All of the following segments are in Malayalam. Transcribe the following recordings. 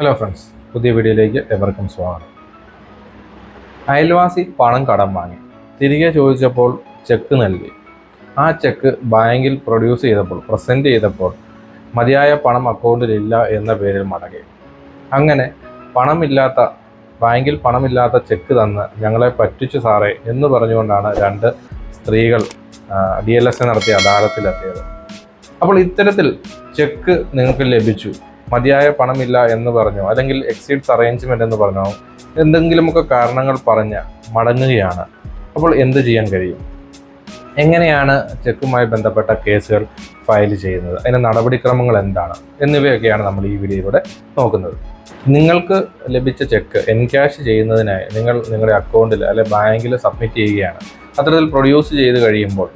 ഹലോ ഫ്രണ്ട്സ് പുതിയ വീഡിയോയിലേക്ക് എവർക്കും സ്വാഗതം. അയൽവാസി പണം കടം വാങ്ങി. തിരികെ ചോദിച്ചപ്പോൾ ചെക്ക് നൽകി. ആ ചെക്ക് ബാങ്കിൽ പ്രൊഡ്യൂസ് ചെയ്തപ്പോൾ പ്രസന്റ് ചെയ്തപ്പോൾ മതിയായ പണം അക്കൗണ്ടിലില്ല എന്ന പേരിൽ മടങ്ങി. അങ്ങനെ പണമില്ലാത്ത ബാങ്കിൽ പണമില്ലാത്ത ചെക്ക് തന്ന് ഞങ്ങളെ പറ്റിച്ചു സാറേ എന്ന് പറഞ്ഞുകൊണ്ടാണ് രണ്ട് സ്ത്രീകൾ ഡി എൽ എസ് നടത്തിയ അദാലത്തിലെത്തിയത്. അപ്പോൾ ഇത്തരത്തിൽ ചെക്ക് നിങ്ങൾക്ക് ലഭിച്ചു. മതിയായ പണമില്ല എന്ന് പറഞ്ഞോ. അല്ലെങ്കിൽ എക്സീഡ്സ് അറേഞ്ച്മെന്റ് എന്ന് പറഞ്ഞോ. എന്തെങ്കിലുമൊക്കെ കാരണങ്ങൾ പറഞ്ഞ് മടങ്ങുകയാണ്. അപ്പോൾ എന്ത് ചെയ്യാൻ കഴിയും? എങ്ങനെയാണ് ചെക്കുമായി ബന്ധപ്പെട്ട കേസുകൾ ഫയൽ ചെയ്യുന്നത്? അതിന്റെ നടപടിക്രമങ്ങൾ എന്താണ്? എന്നിവയൊക്കെയാണ് നമ്മൾ ഈ വീഡിയോയിലൂടെ നോക്കുന്നത്. നിങ്ങൾക്ക് ലഭിച്ച ചെക്ക് എൻക്യാഷ് ചെയ്യുന്നതിനായി നിങ്ങൾ നിങ്ങളുടെ അക്കൗണ്ടിൽ അല്ലെ ബാങ്കിൽ സബ്മിറ്റ് ചെയ്യുകയാണ്. അത്തരത്തിൽ പ്രൊഡ്യൂസ് ചെയ്ത് കഴിയുമ്പോൾ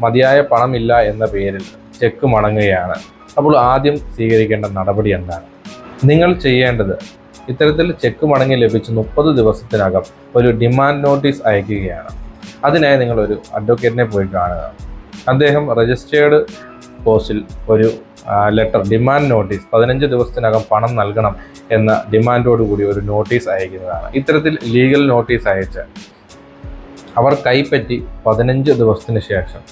മതിയായ പണമില്ല എന്ന പേരിൽ ചെക്ക് മടങ്ങുകയാണ്. അപ്പോൾ ആദ്യം സ്വീകരിക്കേണ്ട നടപടി എന്താണ്? നിങ്ങൾ ചെയ്യേണ്ടത് ഇത്തരത്തിൽ ചെക്ക് മടങ്ങി ലഭിച്ച് മുപ്പത് ദിവസത്തിനകം ഒരു ഡിമാൻഡ് നോട്ടീസ് അയക്കുകയാണ്. അതിനായി നിങ്ങൾ ഒരു അഡ്വക്കേറ്റിനെ പോയി കാണുക. അദ്ദേഹം രജിസ്റ്റേർഡ് പോസ്റ്റിൽ ഒരു ലെറ്റർ ഡിമാൻഡ് നോട്ടീസ് പതിനഞ്ച് ദിവസത്തിനകം പണം നൽകണം എന്ന ഡിമാൻഡോട് കൂടി ഒരു നോട്ടീസ് അയക്കുന്നതാണ്. ഇത്തരത്തിൽ ലീഗൽ നോട്ടീസ് അയച്ച് അവർ കൈപ്പറ്റി പതിനഞ്ച് ദിവസത്തിന് ശേഷം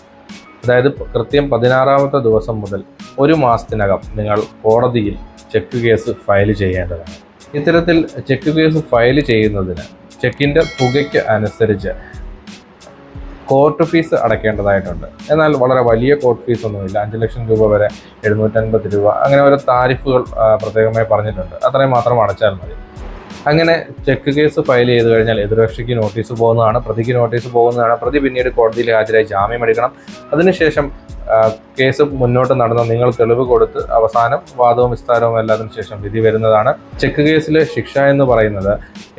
അതായത് കൃത്യം പതിനാറാമത്തെ ദിവസം മുതൽ ഒരു മാസത്തിനകം നിങ്ങൾ കോടതിയിൽ ചെക്ക് കേസ് ഫയൽ ചെയ്യേണ്ടതാണ്. ഇത്തരത്തിൽ ചെക്ക് കേസ് ഫയൽ ചെയ്യുന്നതിന് ചെക്കിന്റെ തുകയ്ക്ക് അനുസരിച്ച് കോർട്ട് ഫീസ് അടയ്ക്കേണ്ടതായിട്ടുണ്ട്. എന്നാൽ വളരെ വലിയ കോർട്ട് ഫീസ് ഒന്നുമില്ല. അഞ്ച് ലക്ഷം രൂപ വരെ എഴുന്നൂറ്റൻപത് രൂപ. അങ്ങനെ ഓരോ താരിഫുകൾ പ്രത്യേകമായി പറഞ്ഞിട്ടുണ്ട്. അത്രയും മാത്രം അടച്ചാൽ മതി. അങ്ങനെ ചെക്ക് കേസ് ഫയൽ ചെയ്ത് കഴിഞ്ഞാൽ എതിർകക്ഷിക്ക് നോട്ടീസ് പോകുന്നതാണ് പ്രതിക്ക് നോട്ടീസ് പോകുന്നതാണ്. പ്രതി പിന്നീട് കോടതിയിൽ ഹാജരായി ജാമ്യം എടുക്കണം. അതിനുശേഷം കേസ് മുന്നോട്ട് നടന്ന നിങ്ങൾ തെളിവ് കൊടുത്ത് അവസാനം വാദവും വിസ്താരവും എല്ലാത്തിനു ശേഷം വിധി വരുന്നതാണ്. ചെക്ക് കേസിലെ ശിക്ഷ എന്ന് പറയുന്നത്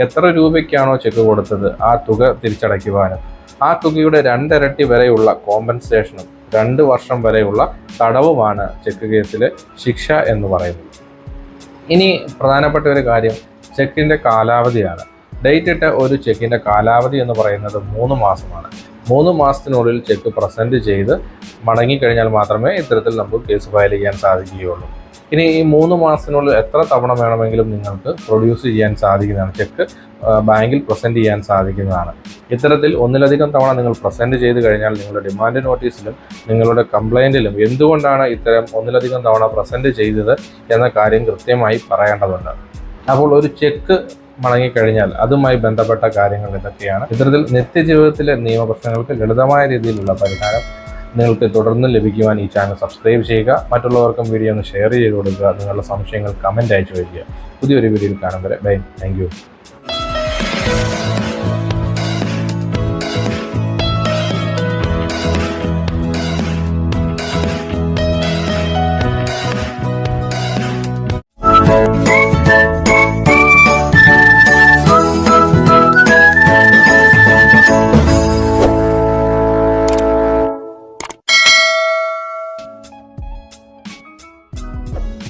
എത്ര രൂപയ്ക്കാണോ ചെക്ക് കൊടുത്തത് ആ തുക തിരിച്ചടയ്ക്കുവാനും ആ തുകയുടെ രണ്ടിരട്ടി വരെയുള്ള കോമ്പൻസേഷനും രണ്ട് വർഷം വരെയുള്ള തടവുമാണ് ചെക്ക് കേസിലെ ശിക്ഷ എന്ന് പറയുന്നത്. ഇനി പ്രധാനപ്പെട്ട ഒരു കാര്യം ചെക്കിന്റെ കാലാവധിയാണ്. ഡേറ്റ് ഇട്ട ഒരു ചെക്കിന്റെ കാലാവധി എന്ന് പറയുന്നത് മൂന്ന് മാസമാണ്. മൂന്ന് മാസത്തിനുള്ളിൽ ചെക്ക് പ്രസന്റ് ചെയ്ത് മടങ്ങിക്കഴിഞ്ഞാൽ മാത്രമേ ഇത്തരത്തിൽ നമുക്ക് കേസ് ഫയൽ ചെയ്യാൻ സാധിക്കുകയുള്ളൂ. ഇനി ഈ മൂന്ന് മാസത്തിനുള്ളിൽ എത്ര തവണ വേണമെങ്കിലും നിങ്ങൾക്ക് പ്രൊഡ്യൂസ് ചെയ്യാൻ സാധിക്കുന്നതാണ് ചെക്ക് ബാങ്കിൽ പ്രസന്റ് ചെയ്യാൻ സാധിക്കുന്നതാണ്. ഇത്തരത്തിൽ ഒന്നിലധികം തവണ നിങ്ങൾ പ്രസന്റ് ചെയ്ത് കഴിഞ്ഞാൽ നിങ്ങളുടെ ഡിമാൻഡ് നോട്ടീസിലും നിങ്ങളുടെ കംപ്ലൈന്റിലും എന്തുകൊണ്ടാണ് ഇത്തരം ഒന്നിലധികം തവണ പ്രസന്റ് ചെയ്തത് എന്ന കാര്യം കൃത്യമായി പറയേണ്ടതുണ്ട്. അപ്പോൾ ഒരു ചെക്ക് മടങ്ങിക്കഴിഞ്ഞാൽ അതുമായി ബന്ധപ്പെട്ട കാര്യങ്ങൾ ഇതൊക്കെയാണ് ഇത്തരത്തിൽ നിത്യജീവിതത്തിലെ നിയമപ്രശ്നങ്ങൾക്ക് ലളിതമായ രീതിയിലുള്ള പരിഹാരം നിങ്ങൾക്ക് തുടർന്ന് ലഭിക്കുവാൻ ഈ ചാനൽ സബ്സ്ക്രൈബ് ചെയ്യുക. മറ്റുള്ളവർക്കും വീഡിയോ ഒന്ന് ഷെയർ ചെയ്ത് കൊടുക്കുക. നിങ്ങളുടെ സംശയങ്ങൾ കമന്റ് അയച്ചു വയ്ക്കുക പുതിയൊരു വീഡിയോയിൽ കാണും വരെ. Bye thank